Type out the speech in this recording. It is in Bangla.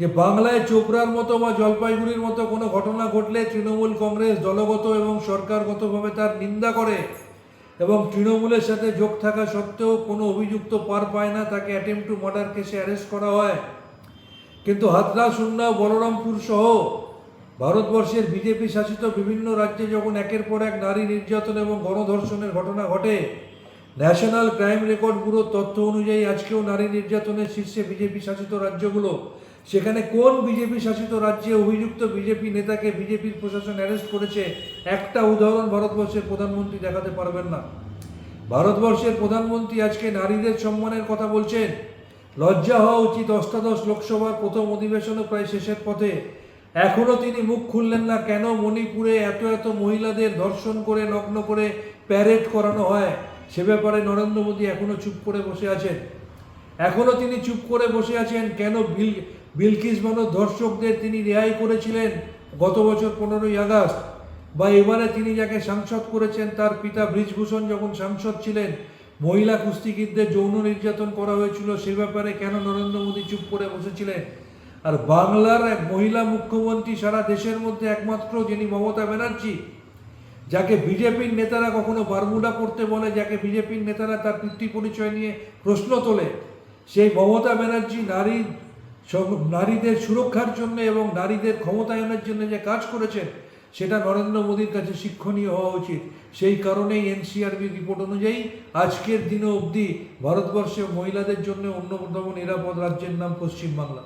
যে বাংলায় চোপড়ার মতো বা জলপাইগুড়ির মতো কোনো ঘটনা ঘটলে তৃণমূল কংগ্রেস দলগত এবং সরকারগতভাবে তার নিন্দা করে এবং তৃণমূলের সাথে যোগ থাকা সত্ত্বেও কোনো অভিযুক্ত পার পায় না, তাকে অ্যাটেম্প টু মার্ডার কেসে অ্যারেস্ট করা হয়। কিন্তু হাতরাস উন্নাও বলরামপুর সহ ভারতবর্ষের বিজেপি শাসিত বিভিন্ন রাজ্যে যখন একের পর এক নারী নির্যাতন এবং গণধর্ষণের ঘটনা ঘটে ন্যাশনাল ক্রাইম রেকর্ড ব্যুরোর তথ্য অনুযায়ী আজকেও নারী নির্যাতনের শীর্ষে বিজেপি শাসিত রাজ্যগুলো। সেখানে কোন বিজেপি শাসিত রাজ্যে অভিযুক্ত বিজেপি নেতাকে বিজেপির প্রশাসন অ্যারেস্ট করেছে, একটা উদাহরণ ভারতবর্ষের প্রধানমন্ত্রী দেখাতে পারবেন না। ভারতবর্ষের প্রধানমন্ত্রী আজকে নারীদের সম্মানের কথা বলছেন। লজ্জা হওয়া উচিত, অষ্টাদশ লোকসভার প্রথম অধিবেশনও প্রায় শেষের পথে। এখনও তিনি মুখ খুললেন না কেন মণিপুরে এত এত মহিলাদের ধর্ষণ করে, নগ্ন করে প্যারেড করানো হয়। সে ব্যাপারে নরেন্দ্র মোদী এখনও চুপ করে বসে আছেন। এখনও তিনি চুপ করে বসে আছেন, কেন বিল, বিলকিস বানো ধর্ষকদের তিনি রেহাই করেছিলেন গত বছর পনেরোই আগস্ট? বা এবারে তিনি যাকে সাংসদ করেছেন, তার পিতা ব্রিজভূষণ যখন সাংসদ ছিলেন, মহিলা কুস্তিগীরদের যৌন নির্যাতন করা হয়েছিল, সে ব্যাপারে কেন নরেন্দ্র মোদী চুপ করে বসেছিলেন? আর বাংলার এক মহিলা মুখ্যমন্ত্রী সারা দেশের মধ্যে একমাত্র, যিনি মমতা ব্যানার্জি যাকে বিজেপির নেতারা কখনো বারমুডা করতে বলে, যাকে বিজেপির নেতারা তার পিতৃ পরিচয় নিয়ে প্রশ্ন তোলে, সেই মমতা ব্যানার্জি নারী নারীদের সুরক্ষার জন্য এবং নারীদের ক্ষমতায়নের জন্য যে কাজ করেছেন, সেটা নরেন্দ্র মোদীর কাছে শিক্ষণীয় হওয়া উচিত। সেই কারণেই এনসিআরবি রিপোর্ট অনুযায়ী আজকের দিনে অবধি ভারতবর্ষে মহিলাদের জন্য অন্যতম নিরাপদ রাজ্যের নাম পশ্চিমবাংলা।